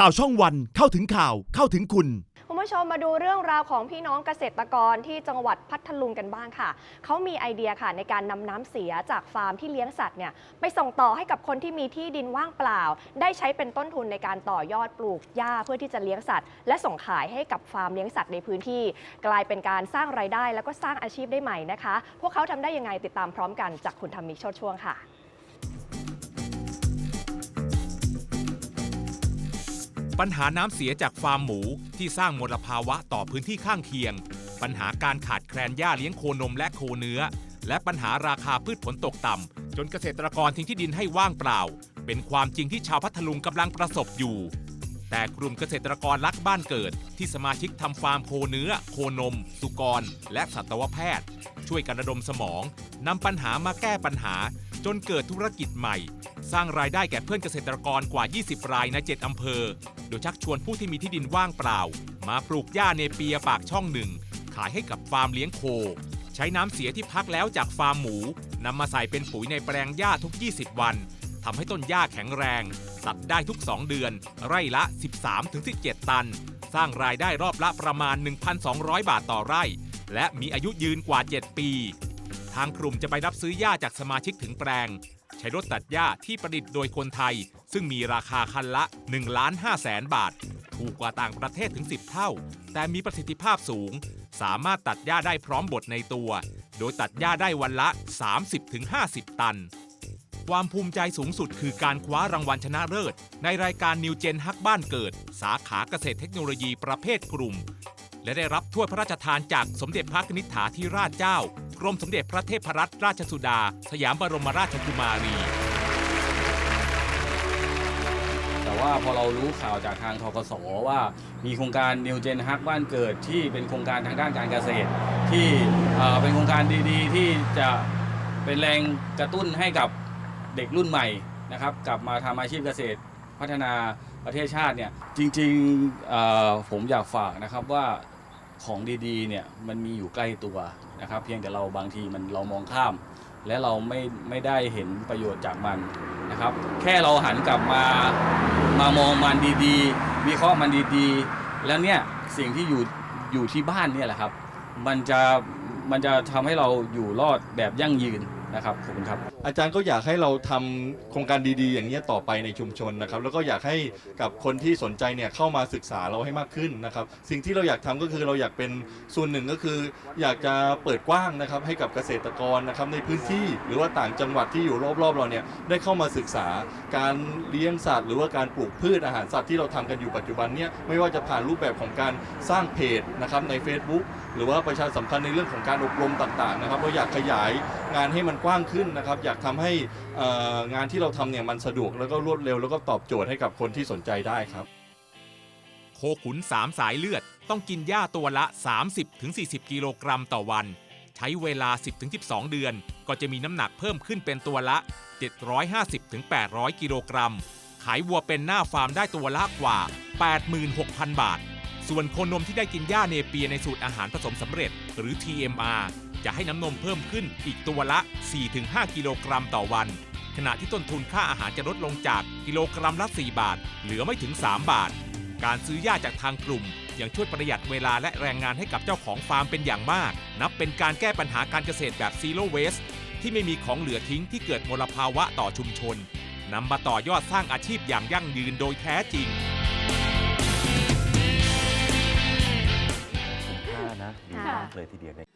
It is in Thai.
ข่าวช่องวันเข้าถึงข่าวเข้าถึงคุณ คุณผู้ชมมาดูเรื่องราวของพี่น้องเกษตรกรที่จังหวัดพัทลุงกันบ้างค่ะ เขามีไอเดียค่ะในการนำน้ำเสียจากฟาร์มที่เลี้ยงสัตว์เนี่ยไปส่งต่อให้กับคนที่มีที่ดินว่างเปล่า ได้ใช้เป็นต้นทุนในการต่อยอดปลูกหญ้าเพื่อที่จะเลี้ยงสัตว์ และส่งขายให้กับฟาร์มเลี้ยงสัตว์ในพื้นที่ กลายเป็นการสร้างรายได้ แล้วก็สร้างอาชีพได้ใหม่นะคะ พวกเขาทำได้ยังไงติดตามพร้อมกันจากคุณธรรมิกโชติช่วงค่ะ ปัญหาน้ำเสียจากฟาร์มหมูที่สร้างมลภาวะต่อพื้นที่ข้างเคียง ปัญหาการขาดแคลนหญ้าเลี้ยงโคนมและโคเนื้อ และปัญหาราคาพืชผลตกต่ำจนเกษตรกรทิ้งที่ดินให้ว่างเปล่า เป็นความจริงที่ชาวพัทลุงกำลังประสบอยู่ แต่กลุ่มเกษตรกรรักบ้านเกิด ที่สมาชิกทำฟาร์มโคเนื้อ โคนม สุกร และสัตวแพทย์ ช่วยกันระดมสมองนำปัญหามาแก้ปัญหาจนเกิดธุรกิจใหม่ สร้างรายได้แก่เพื่อนเกษตรกรกว่า 20 รายใน 7 อำเภอ โดยชักชวนผู้ที่มีที่ดินว่างเปล่า มาปลูกหญ้าเนเปียปากช่องหนึ่ง ขายให้กับฟาร์มเลี้ยงโค ใช้น้ำเสียที่พักแล้วจากฟาร์มหมูนำมาใส่เป็นปุ๋ยในแปลงหญ้าทุก 20 วันทำให้ต้นหญ้าแข็งแรง ตัดได้ทุก 2 เดือน ไร่ละ 13-17 ตัน สร้างรายได้รอบละประมาณ 1,200 บาทต่อไร่ และมีอายุยืนกว่า 7 ปี ทางกลุ่มจะไปรับซื้อหญ้าจากสมาชิกถึงแปลง ใช้รถตัดหญ้าที่ประดิษฐ์โดยคนไทย ซึ่งมีราคาคันละ1ล้าน5แสนบาท ถูกกว่าต่างประเทศถึง 10 เท่า แต่มีประสิทธิภาพสูง สามารถตัดหญ้าได้พร้อมบดในตัว โดยตัดหญ้าได้วันละ 30-50 ตัน ความภูมิใจสูงสุดคือการคว้ารางวัลชนะเลิศ ในรายการนิวเจนฮักบ้านเกิด สาขาเกษตรเทคโนโลยีประเภทกลุ่ม และได้รับถ้วยพระราชทานจากสมเด็จพระนิษฐาธิราชเจ้า กรมสมเด็จพระเทพรัตนราชสุดา สยามบรมราชกุมารี แต่ว่าพอเรารู้ข่าวจากทางทกสว่ามีโครงการ New Gen ฮักบ้านเกิดที่เป็นโครงการทางด้านการเกษตร ที่เอ่อเป็นโครงการดีๆ ที่จะเป็นแรงกระตุ้นให้กับเด็กรุ่นใหม่นะครับ กลับมาทำอาชีพเกษตรพัฒนาประเทศชาติเนี่ยจริงๆเอ่อผมอยากฝากนะครับว่า ของดีๆเนี่ยมันมีอยู่ใกล้ตัวนะครับ เพียงแต่เราบางทีมันเรามองข้าม และเราไม่ไม่ได้เห็นประโยชน์จากมันนะครับ แค่เราหันกลับมามามองมันดีๆวิเคราะห์มันดีๆ แล้วเนี่ยสิ่งที่อยู่อยู่ที่บ้านเนี่ยแหละครับ มันจะมันจะทำให้เราอยู่รอดแบบยั่งยืน นะครับขอบคุณครับ อาจารย์ก็อยากให้เราทำโครงการดีๆ อย่างนี้ยต่อไปในชุมชนนะครับ แล้วก็อยากให้กับคนที่สนใจเนี่ยเข้ามาศึกษาเราให้มากขึ้นนะครับ สิ่งที่เราอยากทำก็คือเราอยากเป็นส่วนหนึ่งก็คือ อยากจะเปิดกว้างนะครับให้กับเกษตรกรนะครับในพื้นที่หรือว่าต่างจังหวัดที่อยู่รอบๆเราเนี่ยได้เข้ามาศึกษาการเลี้ยงสัตว์ หรือว่าการปลูกพืชอาหารสัตว์ที่เราทำกันอยู่ปัจจุบันเนี่ยไม่ว่าจะผ่านรูปแบบของการสร้างเพจนะครับใน Facebook หรือว่าประชาสัมพันธ์ในเรื่องของการอบรมต่างๆนะครับเราอยากขยายงานให้มันกว้างว้างขึ้นนะครับอยากทำให้เอ่องานที่เราทำเนี่ยมันสะดวกแล้วก็รวดเร็วแล้วก็ตอบโจทย์ให้กับคนที่สนใจได้ครับ โคขุน 3 สายเลือด ต้องกินหญ้าตัวละ 30-40 กิโลกรัมต่อวัน ใช้เวลา 10-12 เดือน ก็จะมีน้ำหนักเพิ่มขึ้นเป็นตัวละ 750-800 กิโลกรัม ขายวัวเป็นหน้าฟาร์มได้ตัวละกว่า 86,000 บาท ส่วนโคนมที่ได้กินหญ้าเนเปียในสูตรอาหารผสมสำเร็จ หรือ TMR จะให้น้ำนมเพิ่มขึ้นอีกตัวละ 4-5 กิโลกรัมต่อวัน ขณะที่ต้นทุนค่าอาหารจะลดลงจากกิโลกรัมละ 4 บาท เหลือไม่ถึง 3 บาท การซื้อหญ้าจากทางกลุ่ม ยังช่วยประหยัดเวลาและแรงงานให้กับเจ้าของฟาร์มเป็นอย่างมาก นับเป็นการแก้ปัญหาการเกษตรแบบซีโร่เวสที่ไม่มีของเหลือทิ้งที่เกิดมลภาวะต่อชุมชนนำมาต่อยอดสร้างอาชีพอย่างยั่งยืนโดยแท้จริงคุ้มค่านะดีค่ะมากเลยทีเดียวเนี่ย